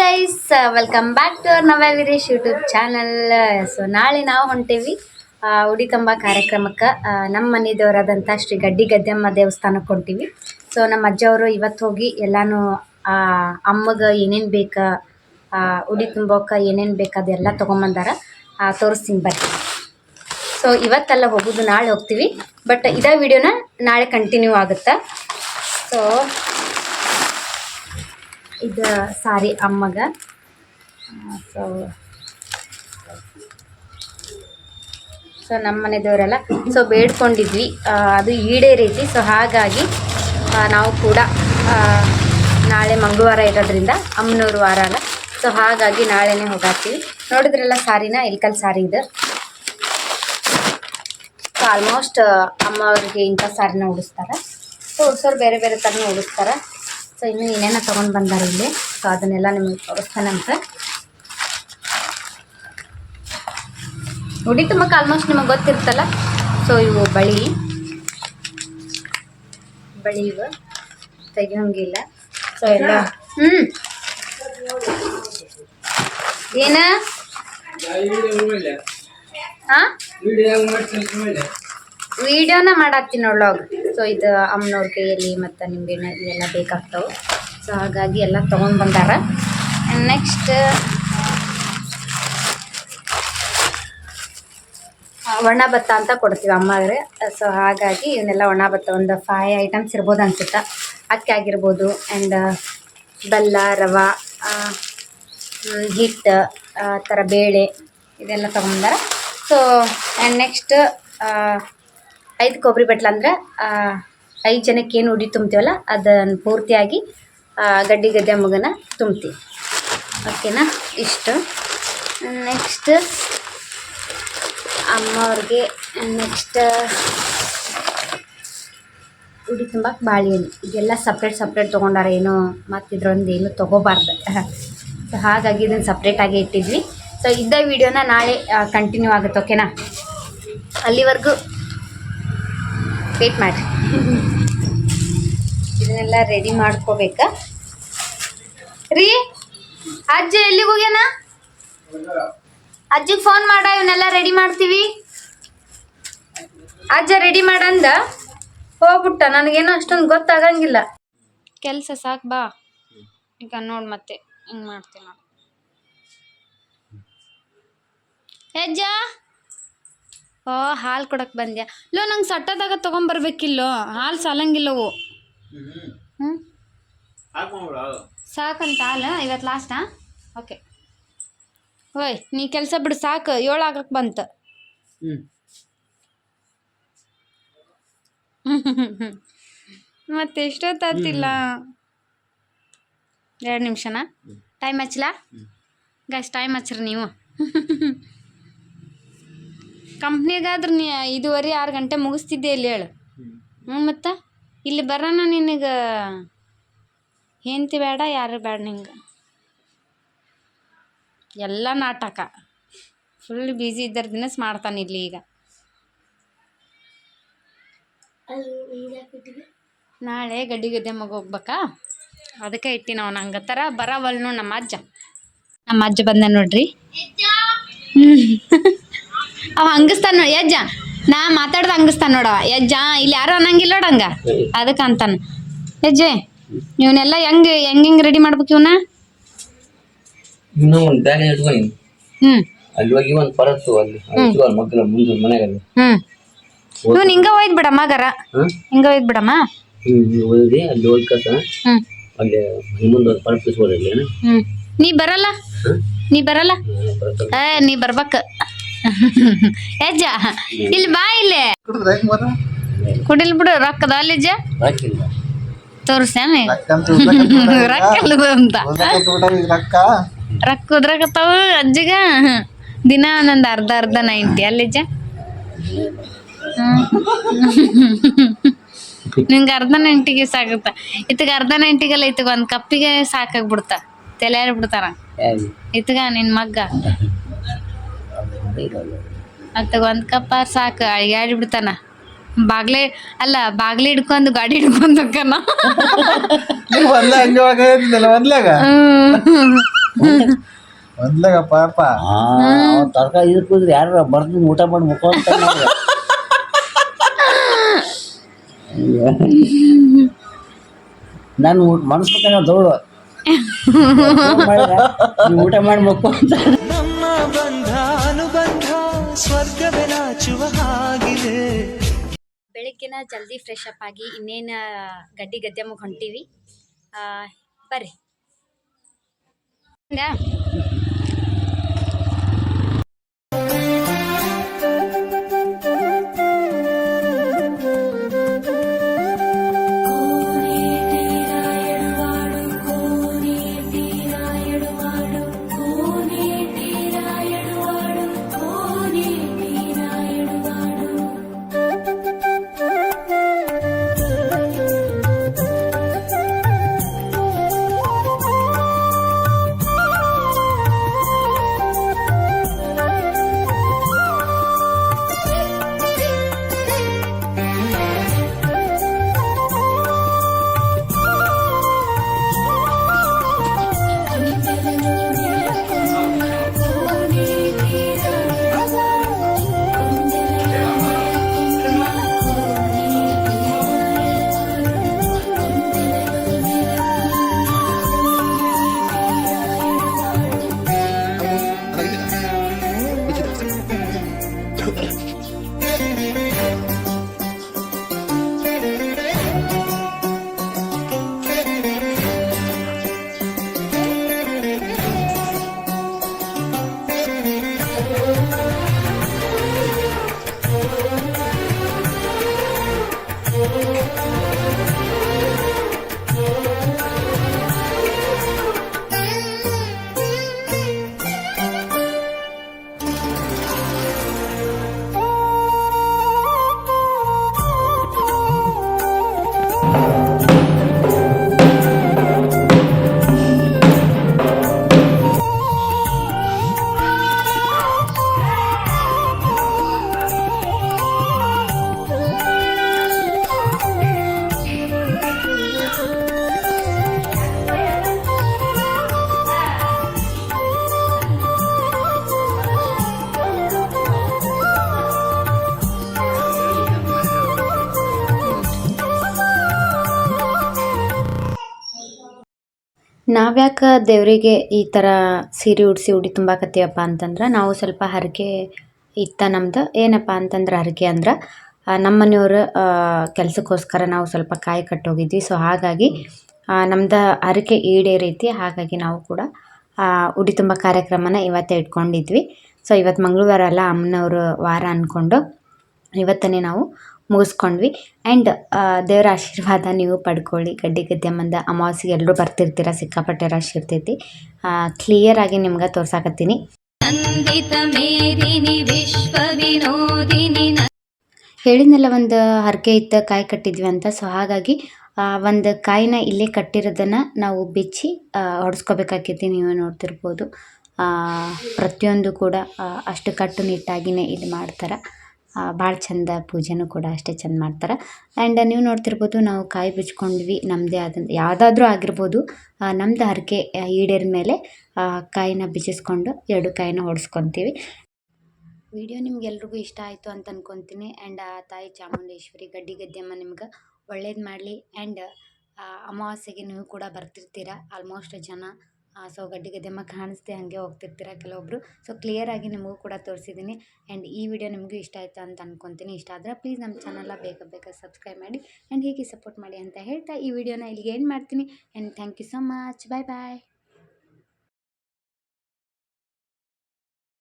Guys welcome back to our Nava Veeresh YouTube channel so ನಾಳೆ ನಾವು ಹೊಂಟೇವಿ ಉಡಿ ತುಂಬ ಕಾರ್ಯಕ್ರಮಕ್ಕೆ. ನಮ್ಮ ಮನೆದೇವರಾದಂಥ ಶ್ರೀ ಗಡ್ಡಿ ಗದ್ದೆಮ್ಮ ದೇವಸ್ಥಾನಕ್ಕೆ ಹೊಂಟೀವಿ. ಸೊ ನಮ್ಮ ಅಜ್ಜವರು ಇವತ್ತು ಹೋಗಿ ಎಲ್ಲಾನು ಅಮ್ಮಗೆ ಏನೇನು ಬೇಕಾ ಉಡಿ ತುಂಬೋಕೆ ಏನೇನು ಬೇಕು ಅದೆಲ್ಲ ತೊಗೊಂಬಂದಾರ. ತೋರಿಸ್ತೀನಿ ಬರ್ರಿ ಸೊ ಇವತ್ತೆಲ್ಲ ಹೋಗೋದು ನಾಳೆ ಹೋಗ್ತೀವಿ ಬಟ್ ಇದೇ ವಿಡಿಯೋನ ನಾಳೆ ಕಂಟಿನ್ಯೂ ಆಗುತ್ತೆ? ಸೊ ಇದು ಸಾರಿ ಅಮ್ಮಗ. ಸೊ ಸೊ ನಮ್ಮ ಮನೆದವರೆಲ್ಲ ಸೊ ಬೇಡ್ಕೊಂಡಿದ್ವಿ. ಅದು ಈಡೇರೈತಿ ಸೊ ಹಾಗಾಗಿ ನಾವು ಕೂಡ ನಾಳೆ ಮಂಗಳವಾರ ಇರೋದ್ರಿಂದ ಅಮ್ಮನೂರು ವಾರ ಅಲ್ಲ. ಸೊ ಹಾಗಾಗಿ ನಾಳೆನೇ ಹೋಗಾಕ್ತೀವಿ. ನೋಡಿದ್ರಲ್ಲ ಸಾರಿನ, ಇಲ್ಕಲ್ ಸಾರಿ ಇದು. ಆಲ್ಮೋಸ್ಟ್ ಅಮ್ಮ ಅವ್ರಿಗೆ ಇಂಥ ಸಾರಿನ ಉಡಿಸ್ತಾರೆ. ಸೊ ಉಡ್ಸೋರು ಬೇರೆ ಬೇರೆ ಥರನೂ ಉಡಿಸ್ತಾರೆ. ಸೊ ಇನ್ನು ಏನೇನೋ ತೊಗೊಂಡು ಬಂದಾರೆ ಇಲ್ಲಿ? ಸೊ ಅದನ್ನೆಲ್ಲ ನಿಮಗೆ ತೋರಿಸ್ತಾನಂತ ಉಡಿ ತುಂಬಕ್ಕೆ ಆಲ್ಮೋಸ್ಟ್ ನಿಮಗೆ ಗೊತ್ತಿರ್ತಲ್ಲ? ಸೊ ಇವು ಬಳಿ. ಬಳಿ ಇವು. ತೆಗಿಯೋಂಗಿಲ್ಲ. ಸೊ ಎಲ್ಲ. ಹ್ಞೂ ಏನ? ಹಾಂ ವಿಡಿಯೋನ ಮಾಡಾಕ್ತೀನಿ ಒಳಗೆ. ಸೊ ಇದು ಅಮ್ಮನವ್ರ ಕೈಯಲ್ಲಿ ಮತ್ತು ನಿಮಗೆ ಇವೆಲ್ಲ ಬೇಕಾಗ್ತವೆ. ಸೊ ಹಾಗಾಗಿ ಎಲ್ಲ ತೊಗೊಂಡು ಬಂದಾರ. ನೆಕ್ಸ್ಟ್ ಒಣ ಭತ್ತ ಅಂತ ಕೊಡ್ತೀವಿ ಅಮ್ಮಗೆ ಸೊ ಹಾಗಾಗಿ ಇವನ್ನೆಲ್ಲ ಒಣ ಭತ್ತ, ಒಂದು ಫೈವ್ ಐಟಮ್ಸ್ ಇರ್ಬೋದು ಅನ್ಸುತ್ತೆ. ಅಕ್ಕಿ ಆಗಿರ್ಬೋದು ಆ್ಯಂಡ್ ಬೆಲ್ಲ, ರವೆ ಹಿಟ್ಟು, ಆ ಥರ ಬೇಳೆ, ಇದೆಲ್ಲ ತೊಗೊಂಬಂದಾರ ಸೊ ಆ್ಯಂಡ್ ನೆಕ್ಸ್ಟ್ ಐದು ಕೊಬ್ಬರಿ ಬಟ್ಲ ಅಂದ್ರೆ ಐದು ಜನಕ್ಕೆ ಏನು ಉಡಿ ತುಂಬ್ತೀವಲ್ಲ ಅದನ್ನು ಪೂರ್ತಿಯಾಗಿ ಗಡ್ಡಿ ಗದ್ದೆ ಮಗನ ತುಂಬ್ತೀವಿ. ಓಕೆನಾ? ಇಷ್ಟು. ನೆಕ್ಸ್ಟ್, ಅಮ್ಮವ್ರಿಗೆ ನೆಕ್ಸ್ಟ್, ಉಡಿ ತುಂಬಕ್ಕೆ ಬಾಳೆಹಣ್ಣು ಇದೆಲ್ಲ ಸಪ್ರೇಟ್ ಸಪ್ರೇಟ್ ತೊಗೊಂಡಾರ ಏನು ಮತ್ತು ಇದ್ರೊಂದು ಏನು ತೊಗೋಬಾರ್ದು. ಸೊ ಹಾಗಾಗಿ ಇದನ್ನು ಸಪ್ರೇಟಾಗಿ ಇಟ್ಟಿದ್ವಿ. ಸೊ ಇದ್ದ ವಿಡಿಯೋನ ನಾಳೆ ಕಂಟಿನ್ಯೂ ಆಗುತ್ತೆ, ಓಕೆನಾ? ಅಲ್ಲಿವರೆಗೂ ವೇಟ್ ಮಾಡಿರಿ. ಇದನ್ನೆಲ್ಲ ರೆಡಿ ಮಾಡ್ಕೋಬೇಕ? ರೀ ಅಜ್ಜ ಎಲ್ಲಿಗೆ ಹೋಗ್ಯಾನ? ಅಜ್ಜಿಗೆ ಫೋನ್ ಮಾಡ ಇವನ್ನೆಲ್ಲ ರೆಡಿ ಮಾಡ್ತೀವಿ. ಅಜ್ಜ ರೆಡಿ ಮಾಡಂದ? ಹೋಗ್ಬಿಟ್ಟ ನನಗೇನೋ ಅಷ್ಟೊಂದು ಗೊತ್ತಾಗಂಗಿಲ್ಲ. ಕೆಲಸ ಸಾಕು ಬಾ. ಈಗ ನೋಡಿ ಮತ್ತೆ ಹಿಂಗೆ ಮಾಡ್ತೀನಿ ಹೆಜ್ಜಾ ಹೆಜ್ಜ ಓ ಹಾಲು ಕೊಡಕ್ಕೆ ಬಂದ್ಯಾ? ಲೋ ನಂಗೆ ಸಟ್ಟದಾಗ ತೊಗೊಂಬರ್ಬೇಕಿಲ್ಲೋ ಹಾಲು ಸಾಲಂಗಿಲ್ಲವು? ಹ್ಞೂ ಸಾಕಂತ ಹಾಲು ಇವತ್ತು ಲಾಸ್ಟಾ ಓಕೆ ಓಯ್ ನೀ ಕೆಲಸ ಬಿಡು ಸಾಕು ಏಳು ಆಗಕ್ಕೆ ಬಂತು. ಮತ್ತೆ ಎಷ್ಟೊತ್ತಾತಿಲ್ಲ? ಎರಡು ನಿಮಿಷನಾ? ಟೈಮ್ ಹಚ್ಚಲಾ ಗೈಸ್ ಟೈಮ್ ಹಚ್ಚ್ರಿ ನೀವು. ಕಂಪ್ನಿಗಾದ್ರೆ ನೀ ಇದುವರೆ ಆರು ಗಂಟೆ ಮುಗಿಸ್ತಿದ್ದೆ ಇಲ್ಲಿ ಹೇಳು. ಹ್ಞೂ ಮತ್ತು? ಇಲ್ಲಿ ಬರೋಣ ನಿನಗೆ. ಹೆಂಡ್ತಿ ಬೇಡ ಯಾರು ಬೇಡ ನಿಂಗೆ. ಎಲ್ಲ ನಾಟಕ. ಫುಲ್ ಬ್ಯುಸಿ ಇದ್ದಾರೆ ದಿನಸ್ ಮಾಡ್ತಾನೆ ಇಲ್ಲಿ ಈಗ. ನಾಳೆ ಗಡ್ಡಿ ಗದ್ದೆ ಮಗ ಹೋಗ್ಬೇಕಾ? ಅದಕ್ಕೆ ಇಟ್ಟಿ ನಾವು ನಂಗತ್ತರ ಬರವಲ್ನು ನಮ್ಮ ಅಜ್ಜ. ನಮ್ಮ ಅಜ್ಜ ಬಂದ ನೋಡ್ರಿ. ಅವ ಹಂಗಸ್ತಾನ ನೋಡಿ ಯಜ್ಜ ನಾ ಮಾತಾಡ್ದ ಹಂಗಸ್ತಾನ ನೋಡವ ಯಜ್ಜ ಇಲ್ಲಿ ಯಾರು ಅನ್ನಂಗಿಲ್ಲ ನೋಡಂಗ ಅದಕ್ಕೆ ಅಂತಾನ. ಯಜ್ಜೆ ಇವನ್ನೆಲ್ಲ ಹೆಂಗ್ ಹೆಂಗ್ ಹೆಂಗ್ ರೆಡಿ ಮಾಡ್ಬೇಕು ಇವನ್ನ ಇನ್ನೂ ಒಂದು ಬ್ಯಾಗ್ ಇಟ್ಕೊಂಡು ಹ್ಮ್. ಅಲ್ಲಿ ಹೋಗಿ ಒಂದು ಪರತ್ತು ಅಲ್ಲಿ ಮಗ್ಗಲ ಮುಂದೆ ಮನೆಗಲ್ಲಿ. ಹ್ಮ್. ಇವ್ನ ಹಿಂಗ ಒಯ್ದ್ ಬಿಡಮ್ಮ ಗರ ಹಿಂಗ ಒಯ್ದ್ ಬಿಡಮ್ಮ. ಹೋಗಿ ಅಲ್ಲಿ ಹೋಗಿ ಕಸ ಅಲ್ಲಿ ಮುಂದೆ ಒಂದು ಪರತ್ತು ಇಸ್ಬೋದು ಹ್ಮ್. ನೀ ಬರಲ್ಲ? ನೀ ಬರಲ್ಲ? ಏ ನೀ ಬರ್ಬೇಕ. ಯಜ್ಜ ಇಲ್ಲಿ ಬಾ ಇಲ್ಲಿ. ಕುಡಿಲ್ ಬಿಡು ರೊಕ್ಕದ ಅಲ್ಲಿಜ್ಜ ತೋರಿಸ್ಯಾನ ರೊಕ್ಕ ಅಂತ? ರೊಕ್ಕ ಉದ್ರಾಕತ್ತಾವ ಅಜ್ಜಿಗ? ದಿನ ಒಂದೊಂದು ಅರ್ಧ ಅರ್ಧ ನೈಂಟಿ. ಅಲ್ಲಿಜ್ಜ ನಿಂಗೆ ಅರ್ಧ ನೈಂಟಿಗೆ ಸಾಕುತ್ತ. ಇತ್ತಗ ಅರ್ಧ ನೈಂಟಿಗೆಲ್ಲ ಇತ್ತಗ ಒಂದು ಕಪ್ಪಿಗೆ ಸಾಕಾಗ್ಬಿಡ್ತ. ತಲೆ ಬಿಡ್ತಾರ ಇತ್ತಗ ನಿನ್ ಮಗ್ಗ. ಅತ್ತಗ ಒಂದ್ ಕಪ್ಪ ಸಾಕು. ಅಳಿಗಾಡಿ ಬಿಡ್ತಾನ ಬಾಗ್ಲೆ ಅಲ್ಲ ಬಾಗ್ಲೆ ಹಿಡ್ಕೊಂಡು ಗಾಡಿ ಹಿಡ್ಕೊಂಡು ಹೋಗ್ತಾನ ಒಂದ್ಲಾಗ? ಒಂದ್ಲಾಗ ಪಾಪ. ತರಕಾರಿ ಇದಕ್ಕೆ ಹೋದ್ರೆ ಯಾರು ಬರ್ದು ಊಟ ಮಾಡಿ ಮುಖ ನಾನು ಮನಸ್ಸು ದೌಡು ಊಟ ಮಾಡಿ ಮುಖ ಅಂತ ಬೆಳಗ್ಗೆನ ಜಲ್ದಿ ಫ್ರೆಶ್ ಅಪ್ ಆಗಿ ಇನ್ನೇನು ಗಡ್ಡಿ ಗದ್ದೆ ಮುಗ್ ಹೊಂಟೀವಿ. ಬರ್ರಿ. ನಾವ್ಯಾಕೆ ದೇವರಿಗೆ ಈ ಥರ ಸೀರೆ ಉಡಿಸಿ ಉಡಿ ತುಂಬಾಕತ್ತೀವಪ್ಪ ಅಂತಂದ್ರೆ ನಾವು ಸ್ವಲ್ಪ ಹರಕೆ ಇತ್ತ ನಮ್ದು. ಏನಪ್ಪ ಅಂತಂದ್ರೆ ಹರಕೆ ಅಂದ್ರೆ ನಮ್ಮ ಮನೆಯವ್ರ ಕೆಲಸಕ್ಕೋಸ್ಕರ ನಾವು ಸ್ವಲ್ಪ ಕಾಯಿ ಕಟ್ಟೋಗಿದ್ವಿ. ಸೊ ಹಾಗಾಗಿ ನಮ್ದು ಹರಕೆ ಈಡೇರೈತಿ. ಹಾಗಾಗಿ ನಾವು ಕೂಡ ಉಡಿ ತುಂಬ ಕಾರ್ಯಕ್ರಮನ ಇವತ್ತೇ ಇಟ್ಕೊಂಡಿದ್ವಿ. ಸೊ ಇವತ್ತು ಮಂಗಳವಾರ ಅಲ್ಲ, ಅಮ್ಮನವರು ವಾರ ಅಂದ್ಕೊಂಡು ಇವತ್ತನೇ ನಾವು ಮುಗಿಸ್ಕೊಂಡ್ವಿ. ಆ್ಯಂಡ್ ದೇವರ ಆಶೀರ್ವಾದ ನೀವು ಪಡ್ಕೊಳ್ಳಿ. ಗಡ್ಡಿ ಮಂದ ಅಮಾವಾಸ್ಯೆ ಎಲ್ಲರೂ ಬರ್ತಿರ್ತೀರ ಸಿಕ್ಕಾಪಟ್ಟೆ ರಶ್ ಇರ್ತೈತಿ. ಕ್ಲಿಯರ್ ಆಗಿ ನಿಮ್ಗೆ ತೋರ್ಸಾಕತ್ತೀನಿ. ಹೇಳಿದ್ನಲ್ಲ ಒಂದು ಹರಕೆ ಇತ್ತು ಕಾಯಿ ಕಟ್ಟಿದ್ವಿ ಅಂತ. ಸೊ ಹಾಗಾಗಿ ಒಂದು ಕಾಯಿನ ಇಲ್ಲೇ ಕಟ್ಟಿರೋದನ್ನು ನಾವು ಬಿಚ್ಚಿ ಹೊಡೆಸ್ಕೋಬೇಕಾಕೈತಿ ನೀವು ನೋಡ್ತಿರ್ಬೋದು. ಪ್ರತಿಯೊಂದು ಕೂಡ ಅಷ್ಟು ಕಟ್ಟುನಿಟ್ಟಾಗಿಯೇ ಇದು ಮಾಡ್ತಾರೆ. ಭಾಳ ಚಂದ ಪೂಜೆನೂ ಕೂಡ ಅಷ್ಟೇ ಚಂದ ಮಾಡ್ತಾರೆ. ಆ್ಯಂಡ್ ನೀವು ನೋಡ್ತಿರ್ಬೋದು ನಾವು ಕಾಯಿ ಬಿಚ್ಕೊಂಡ್ವಿ ನಮ್ಮದೇ ಆದ ಯಾವುದಾದ್ರೂ ಆಗಿರ್ಬೋದು ನಮ್ಮದು ಹರಕೆ ಈಡೇರಿದ ಮೇಲೆ ಕಾಯಿನ ಬಿಚ್ಚಿಸ್ಕೊಂಡು ಎರಡು ಕಾಯಿನ ಹೊಡೆಸ್ಕೊತೀವಿ ವಿಡಿಯೋ ನಿಮ್ಗೆಲ್ರಿಗೂ ಇಷ್ಟ ಆಯಿತು ಅಂತ ಅನ್ಕೊತೀನಿ. ಆ್ಯಂಡ್ ಆ, ತಾಯಿ ಚಾಮುಂಡೇಶ್ವರಿ ಗಡ್ಡಿ ಗದ್ದೆಮ್ಮ ನಿಮ್ಗೆ ಒಳ್ಳೇದು ಮಾಡಲಿ. ಆ್ಯಂಡ್ ಅಮಾವಾಸ್ಯೆಗೆ ನೀವು ಕೂಡ ಬರ್ತಿರ್ತೀರ ಆಲ್ಮೋಸ್ಟ್ ಜನ. ಸೊ ಗಡ್ಡಿ ಮಾ ಕಾಣಿಸ್ದೆ ಹಾಗೆ ಹೋಗ್ತಿರ್ತೀರ ಕೆಲವೊಬ್ಬರು ಸೊ ಕ್ಲಿಯರಾಗಿ ನಿಮಗೂ ಕೂಡ ತೋರಿಸಿದ್ದೀನಿ ಆ್ಯಂಡ್ ಈ ವಿಡಿಯೋ ನಿಮಗೂ ಇಷ್ಟ ಆಯಿತು ಅಂತ ಅಂದ್ಕೊತೀನಿ ಇಷ್ಟ ಆದರೆ ಪ್ಲೀಸ್ ನಮ್ಮ ಚಾನಲ್ನ ಬೇಗ ಬೇಗ ಸಬ್ಸ್ಕ್ರೈಬ್ ಮಾಡಿ ಆ್ಯಂಡ್ ಹೀಗೆ ಸಪೋರ್ಟ್ ಮಾಡಿ ಅಂತ ಹೇಳ್ತಾ ಈ ವಿಡಿಯೋನ ಇಲ್ಲಿಗೆ ಏನು ಮಾಡ್ತೀನಿ. And thank you so much bye bye